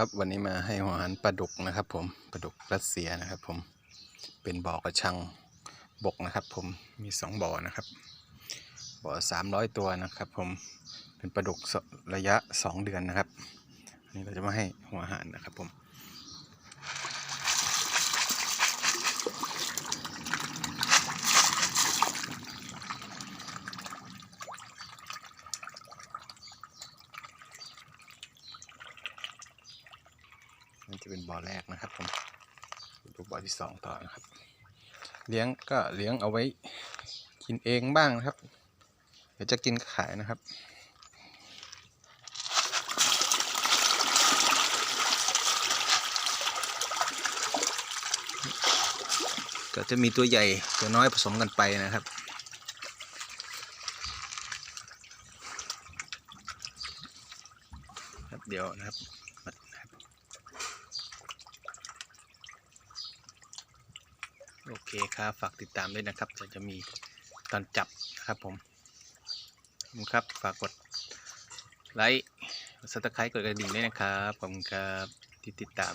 ครับวันนี้มาให้อาหารปลาดุกนะครับ ผมปลาดุกรัสเซียนะครับ ผมเป็นบ่อกระชังบกนะครับ ผมมีสองบ่อนะครับบ่อสามร้อยตัวนะครับ ผมเป็นปลาดุกระยะสองเดือนนะครับอันนี้เราจะมาให้หัวอาหารนะครับ ผม นี่จะเป็นบ่อแรกนะครับผมดูบ่อที่สองต่อนะครับ เลี้ยงก็เลี้ยงเอาไว้กินเองบ้างนะครับ เดี๋ยวจะกินขายนะครับก็จะมีตัวใหญ่ตัวน้อยผสมกันไปนะครับ ครับเดี๋ยวนะครับมานะครับ โอเคครับฝากติดตามด้วยนะครับจะจะมีตอนจับนะครับผมขอบคุณครับฝากกดไลค์กดซับสไครต์กดกระดิ่งด้วยนะครับขอบคุณครับที่ติดตาม